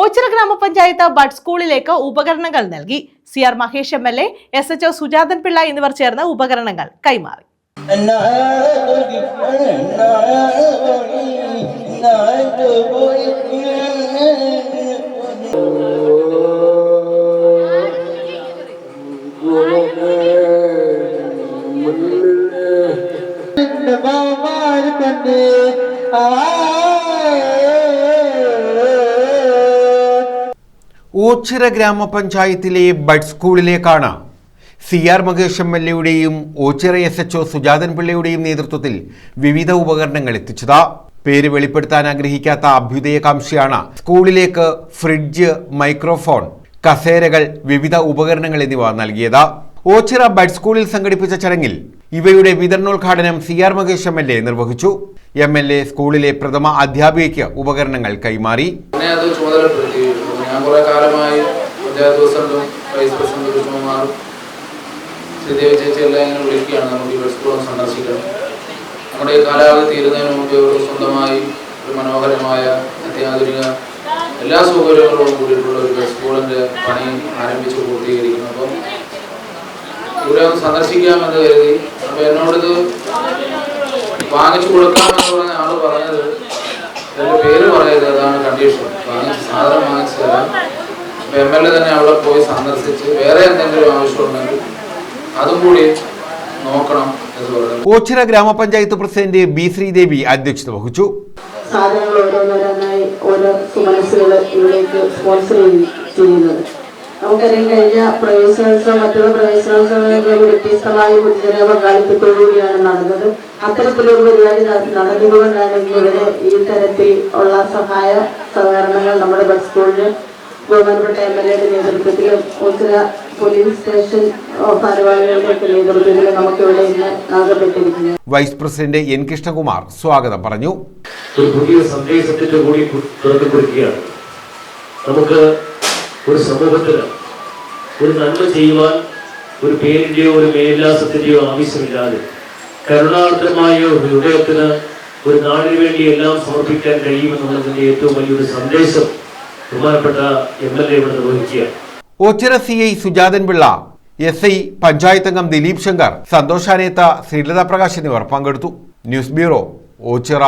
ഓച്ചിറ ഗ്രാമപഞ്ചായത്ത് ബഡ് സ്കൂളിലേക്ക് ഉപകരണങ്ങൾ നൽകി. C R Mahesh M L A S H O Sujathan Pillai എന്നിവർ ചേർന്ന് ഉപകരണങ്ങൾ കൈമാറി. ഓച്ചിറ ഗ്രാമപഞ്ചായത്തിലെ bud സ്കൂളിലേക്കാണ് C R Mahesh M L എയുടെയും Ochira S H O Sujathan പിള്ളയുടെയും നേതൃത്വത്തിൽ വിവിധ ഉപകരണങ്ങൾ എത്തിച്ചത്. പേര് വെളിപ്പെടുത്താൻ ആഗ്രഹിക്കാത്ത അഭ്യുദയകാംക്ഷിയാണ് സ്കൂളിലേക്ക് ഫ്രിഡ്ജ് മൈക്രോഫോൺ കസേരകൾ വിവിധ ഉപകരണങ്ങൾ എന്നിവ നൽകിയത്. ഓച്ചിറ ബഡ് സ്കൂളിൽ സംഘടിപ്പിച്ച ചടങ്ങിൽ ഇവയുടെ വിതരണോദ്ഘാടനം C R Mahesh M L A നിർവഹിച്ചു. എം എൽ എ സ്കൂളിലെ പ്രഥമ അധ്യാപികയ്ക്ക് ഉപകരണങ്ങൾ കൈമാറി. ഞാൻ കുറെ കാലമായി പഞ്ചായത്ത് വൈസ് പ്രസിഡന്റ് ചുമമാറും ശ്രീദേവി ചേച്ചി എല്ലാം ഇങ്ങനെ വിളിക്കുകയാണ്. നമുക്ക് ഈ സ്കൂളും സന്ദർശിക്കണം നമ്മുടെ ഈ കാലാവധി തീരുന്നതിന് മുമ്പ് ഇവർക്ക് സ്വന്തമായി ഒരു മനോഹരമായ അത്യാധുനിക എല്ലാ സൗകര്യങ്ങളോടും കൂടിയിട്ടുള്ള ഒരു സ്കൂളിന്റെ പണി ആരംഭിച്ച് പൂർത്തീകരിക്കുന്നു. അപ്പം ഇവിടെ ഒന്ന് സന്ദർശിക്കാമെന്ന് കരുതി. അപ്പൊ എന്നോടിത് വാങ്ങിച്ചു കൊടുക്കാമെന്ന് പറഞ്ഞ ആൾ പറഞ്ഞത് എന്റെ പേര് പറയരുത് അതാണ് കണ്ടീഷൻ വാങ്ങിച്ച് സാധനം വാങ്ങിച്ചു തരാം അപ്പൊ എം എൽ എ തന്നെ അവിടെ പോയി സന്ദർശിച്ച് വേറെ എന്തെങ്കിലും ആവശ്യമുണ്ടെങ്കിൽ അതും കൂടി നോക്കണം ഓച്ചിറ ഗ്രാമപഞ്ചായത്ത് പ്രസിഡന്റ് ബി ശ്രീദേവി അധ്യക്ഷത വഹിച്ചു. സാധനങ്ങൾ ഓരോന്നോരോന്നായി ഓരോ സുമനസ്സുകൾ ഇവിടേക്ക് സ്പോൺസർ ചെയ്യുന്നത്. നമുക്കറിയാം കഴിഞ്ഞ പ്രവേശനോത്സവം മറ്റുള്ള പ്രവേശനോത്സവങ്ങളിൽ വ്യത്യസ്തമായ പൊതുജന പങ്കാളിത്തത്തോടുകൂടിയാണ് നടന്നത്. അത്തരത്തിലൊരു പരിപാടി നടന്നതുകൊണ്ടാണ് ഇവിടെ ഈ തരത്തിൽ ഉള്ള സഹായ സഹകരണങ്ങൾ നമ്മുടെ ബസ് സ്കൂളിന് ബഹുമാനപ്പെട്ട എം എൽ എയുടെ നേതൃത്വത്തിലും ഓച്ചിറ പോലീസ് സ്റ്റേഷൻ ഭാരവാഹികളുടെയൊക്കെ നേതൃത്വത്തിലും നമുക്കിവിടെ ഇന്ന് ആകപ്പെട്ടിരിക്കുന്നത് വൈസ് പ്രസിഡന്റ് എൻ കൃഷ്ണകുമാർ സ്വാഗതം പറഞ്ഞു. ഒരു പുതിയ സന്ദേശത്തിന്റെ കൂടി തുറന്നു കൊടുക്കുകയാണ് നമുക്ക് ഒരു സമൂഹത്തിന് ഒരു നന്മ ചെയ്യുവാൻ ഒരു പേരിന്റെയോ ഒരു മേലാസത്തിന്റെയോ ആവശ്യമില്ലാതെ കരുണാർത്ഥമായ ഒരു ഹൃദയത്തിന് ഒരു നാടിന് വേണ്ടി എല്ലാം സമർപ്പിക്കാൻ കഴിയുമെന്നുള്ളതിന്റെ ഏറ്റവും വലിയൊരു സന്ദേശം ബഹുമാനപ്പെട്ട Ochira C I Sujathan Pillai S I panchayat അംഗം ദിലീപ് ശങ്കർ സന്തോഷാനേത്ത ശ്രീലത പ്രകാശ് എന്നിവർ പങ്കെടുത്തു. News bureau Ochira.